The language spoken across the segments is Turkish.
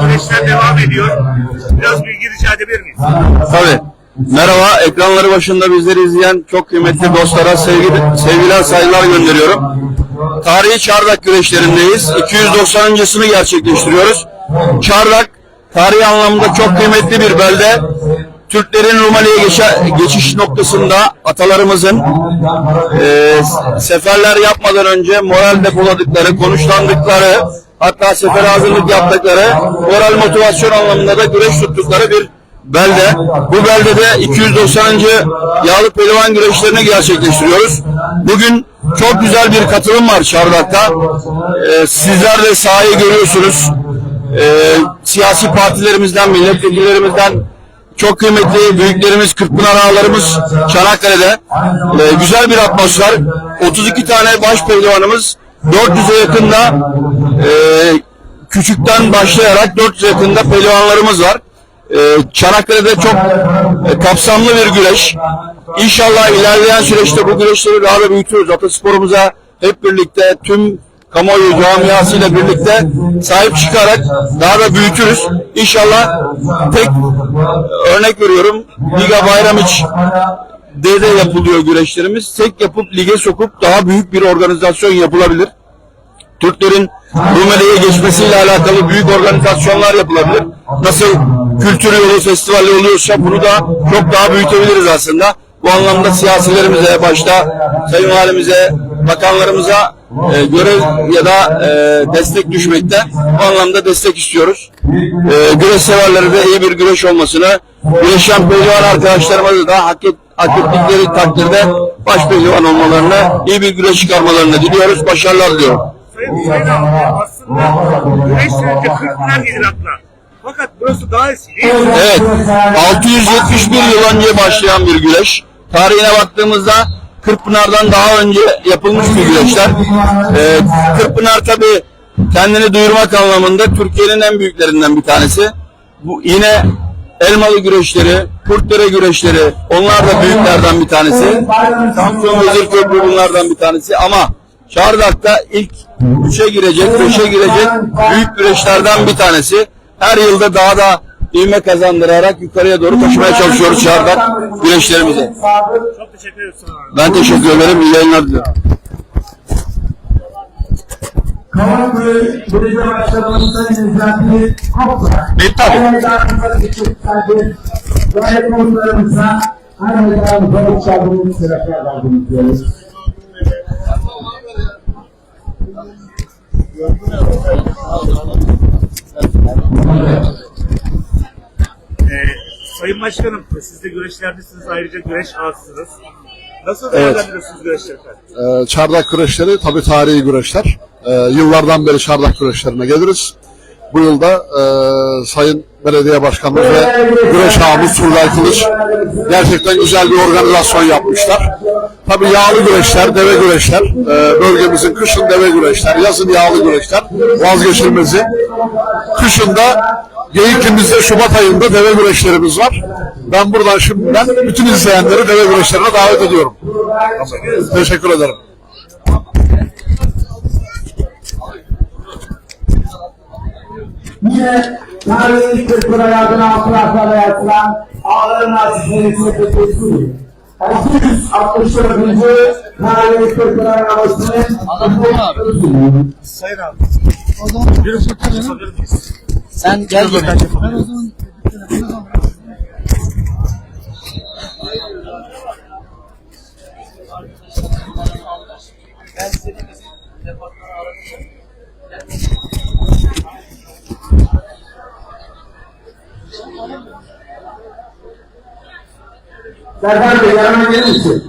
Güreşler devam ediyor. Biraz bilgi rica edebilir? Tabii. Merhaba, ekranları başında bizleri izleyen çok kıymetli dostlara sevgi, sevgiler, saygılar gönderiyorum. Tarihi Çardak güreşlerindeyiz. 290.sını gerçekleştiriyoruz. Çardak, tarihi anlamda çok kıymetli bir belde. Türklerin Rumeli'ye geçiş noktasında atalarımızın e, seferler yapmadan önce moral depoladıkları, konuşlandıkları, hatta sefer hazırlık yaptıkları, moral motivasyon anlamında da güreş tuttukları bir belde. Bu beldede 290. yağlı pehlivan güreşlerini gerçekleştiriyoruz. Bugün çok güzel bir katılım var Çardak'ta. E, sizler de sahayı görüyorsunuz. E, siyasi partilerimizden, milletvekillerimizden, çok kıymetli büyüklerimiz, Kırkpınar ağalarımız Çanakkale'de. Ee, güzel bir atmosfer. 32 tane baş pehlivanımız 400'e yakında e, küçükten başlayarak 400'e yakında pehlivanlarımız var. Ee, Çanakkale'de çok e, kapsamlı bir güreş. İnşallah ilerleyen süreçte bu güreşleri daha da büyütürüz. Atasporumuza hep birlikte tüm kamuoyu camiasıyla birlikte sahip çıkarak daha da büyütürüz. İnşallah tek örnek veriyorum Liga Bayramiç D'de yapılıyor güreşlerimiz. Tek yapıp lige sokup daha büyük bir organizasyon yapılabilir. Türklerin Rumeli'ye geçmesiyle alakalı büyük organizasyonlar yapılabilir. Nasıl kültür yolu festivali oluyorsa bunu da çok daha büyütebiliriz aslında. Bu anlamda siyasilerimize, başta sayın valimize, bakanlarımıza e, görev ya da e, destek düşmekte. Bu anlamda destek istiyoruz. E, güreş severlere de iyi bir güreş olmasını, güreşen pehlivan arkadaşlarımıza da hak, et, hak ettikleri takdirde baş pehlivan olmalarını, iyi bir güreş çıkarmalarını diliyoruz. Başarılar diliyorum. Sayın abi aslında güreş sürünce Kırkpınar gelir aklına. Fakat burası daha eski? Evet. 671 yıl önce başlayan bir güreş. Tarihine baktığımızda Kırkpınar'dan daha önce yapılmış bir güreşler. Ee, Kırkpınar tabi kendini duyurmak anlamında Türkiye'nin en büyüklerinden bir tanesi. Bu yine Elmalı güreşleri, Kurtdere güreşleri onlar da büyüklerden bir tanesi. Samsun Vezir Köprü bunlardan bir tanesi ama Çardak'ta ilk üçe girecek, beşe girecek büyük güreşlerden bir tanesi. Her yılda daha da ivme kazandırarak yukarıya doğru taşımaya çalışıyoruz Çardak güreşlerimizi. Çok teşekkür ederim sana. Ben teşekkür ederim. İyi yayınlar diliyorum. Kavaklı Belediye Başkanımız Sayın Necati Kopla. Bir tabii. Ayrıca geçip saydı. Gayet muhtarımıza ayrıca barış çaldığımız sebepler verdiğimiz diyoruz. Başkanım siz de güreşlerdesiniz ayrıca güreş ağasısınız. Nasıl değerlendiriyorsunuz güreşleri efendim? Ee, çardak güreşleri tabii tarihi güreşler. Ee, yıllardan beri çardak güreşlerine geliriz. Bu yılda e, Sayın Belediye Başkanımız ve güreş ağamız Turgay Kılıç gerçekten güzel bir organizasyon yapmışlar. Tabii yağlı güreşler, deve güreşler, e, bölgemizin kışın deve güreşler, yazın yağlı güreşler vazgeçilmezi. Kışında Geyiklimizde Şubat ayında deve güreşlerimiz var. Ben buradan şimdiden bütün izleyenleri deve güreşlerine davet ediyorum. Teşekkür ederim. Yine tarihi Kırkpınar adına Afraklar'a yapılan Ağların Azizleri Sekretesi 664. Tarihi Kırkpınar Havası'nın Sayın abi. Bir röportaj yapabilir miyiz? Sen gel Röportaj yapabilir miyiz? Cargar de carne que dice.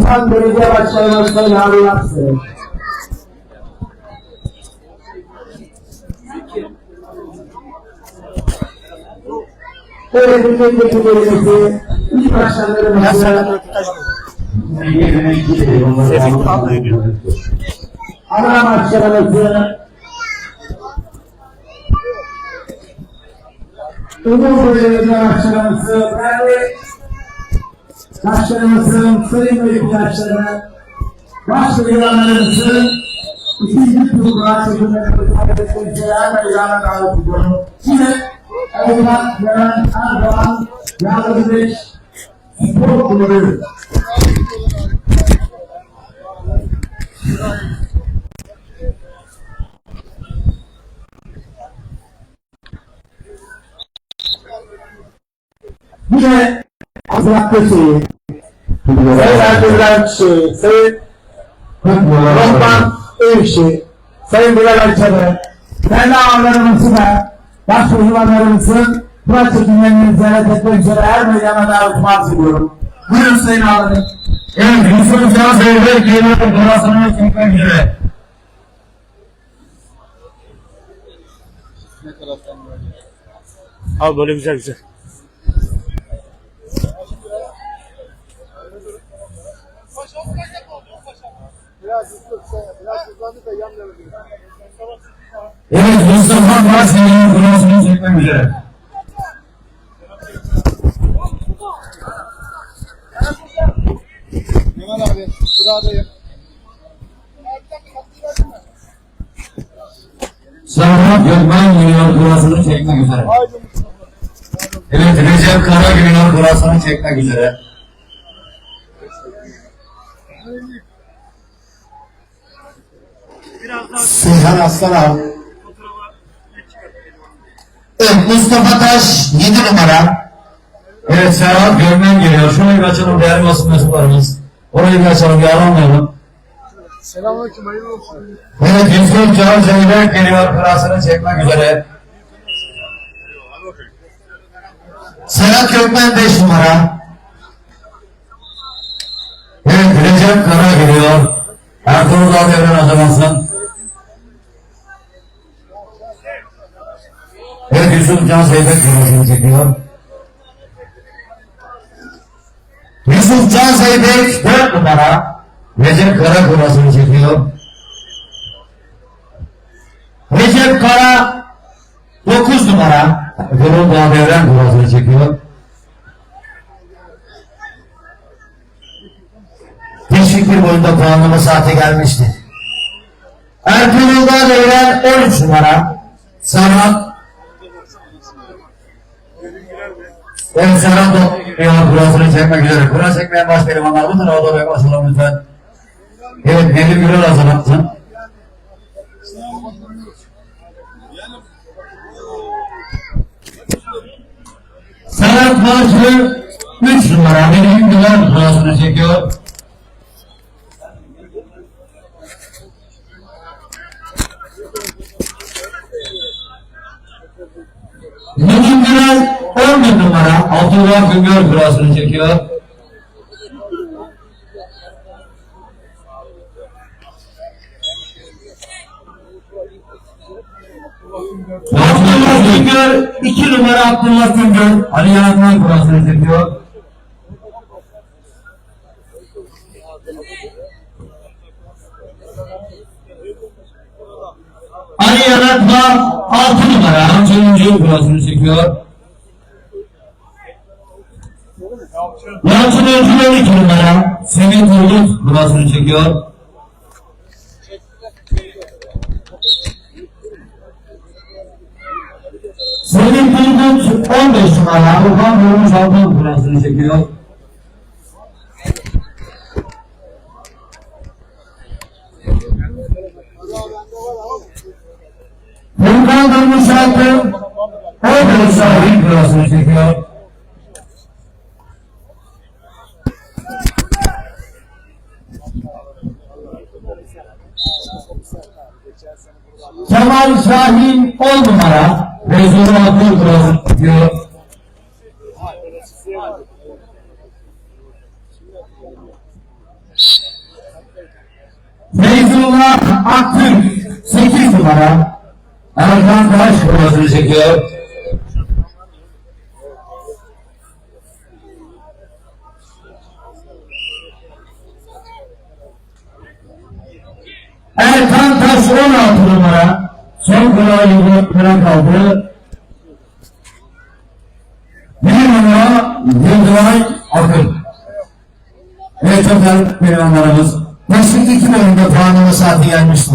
Quando mi chiama c'è lo stellato la sera. Per il momento che vedete, mi faccia andare a casa. Ana başkanımızı, Umur Belediye Başkanımızı, değerli başkanımızın, sayın vekildaşları, başkanlarımızı, ikinci turda çekimlerimizi kaybetmekteler meydana davet ediyorum. Yine Avukat Levent Erdoğan, Yalnız Beş, Spor Kulübü. Yine Azrak Köse'yi, Sayın Erdoğan Çiçeği, Sayın Rahman Evşi, Sayın Bilal Ayça'da, kendi ağlarımızı da başvurularımızın Kur'an çekimlerini ziyaret etmek üzere her meydana davet arz ediyorum. Buyurun Sayın ağlarım. Evet, Yusuf Can Zeybek geliyor burasını çekmek üzere. Al böyle güzel güzel. Evet, Mustafa geliyor burasını çekmek üzere. Serhat Gökmen geliyor burasını çekmek üzere. Evet, Recep Kara geliyor burasını çekmek üzere. Biraz daha Seyhan ne çıkartayım? Evet Mustafa Taş 7 numara. Evet, Serhat Gökmen geliyor. Şurayı bir açalım değerli basın mensuplarımız. Orayı bir açalım, yalanmayalım. Evet, Yusuf Can Zeybek geliyor burasını çekmek üzere. Serhat Gökmen 5 numara. Evet, Recep Kara geliyor. Ertuğrul Dağdevren azamasın. Evet, Yusuf Can Zeybek burasını çekiyor. Yusuf Can Zeybek 4 numara. Recep Kara burasını çekiyor. Recep Kara 9 numara. Ertuğrul Dağdevren burasını çekiyor. Teşvik bir boyunda puanlama saati gelmişti. Ertuğrul Dağdevren 13 numara. Serhat Evet, Serhat Dağdevren burasını çekmek üzere. Kura çekmeyen baş pehlivanlar bu tarafa doğru yaklaşalım lütfen. Evet, Nedim Gürel hazırlansın. Serhat Bağcı 3 numara Nedim Gürel burasını çekiyor. Nedim Gürel 11 numara Abdullah Güngör burasını çekiyor. Abdullah Güngör 2 numara Abdullah Güngör Ali Yanakman burasını çekiyor. Ali Yanakman 6 numara Amcayıncı burasını çekiyor. Yalçın Öncü 12 numara Semih Turgut burasını çekiyor. Semih Turgut 15 numara Urban Durmuş Altan burasını çekiyor. Urban Durmuş Altan 15 sahip burasını çekiyor. Kemal Şahin 10 numara Rezona Burgos diyor. Feyzullah Aktürk 8 numara Erkan Taş kumasını çekiyor. Erkan Taş 16 numara yılda plan kaldı. Bir numara Yıldıray Akın. Evet efendim pehlivanlarımız. Meslek iki bölümde puanlama saati gelmişti.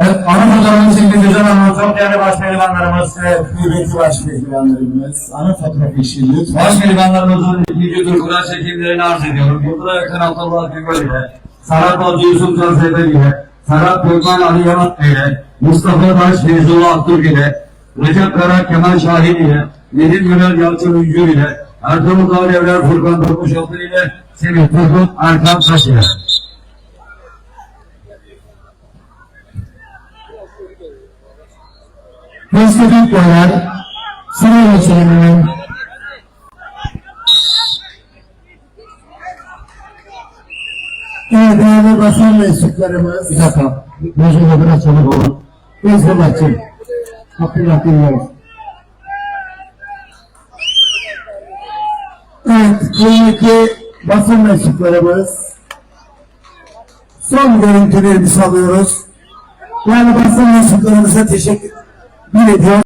Evet, ana fotoğrafımız için güzel çok değerli baş pehlivanlarımız ve Kıymetli baş pehlivanlarımız, ana fotoğraf işi lütfen. Baş pehlivanlarımızın ikinci tur kura çekimlerini arz ediyorum. Yıldıray Akın Abdullah Güngör ile, Serhat Balcı Yusuf Can ile, Serhat Gökmen Ali Yamat ile, Mustafa Taş Feyzullah Aktürk ile, Recep Kara Kemal Şahin ile, Nedim Gönel Yalçın Üncür ile, Ertuğrul Dağ Evler Furkan Durmuşaltı ile, Semih Turgut Erkan Taş ile. İlk boylar, sıra geçelim. Evet değerli basın mensuplarımız. Bir dakika. Gözünü biraz çabuk olun. Buradayız. Abdullah dinliyoruz. Evet, kıymetli basın mensuplarımız. Son görüntülerimizi alıyoruz. Yani basın mensuplarımıza teşekkür ediyorum.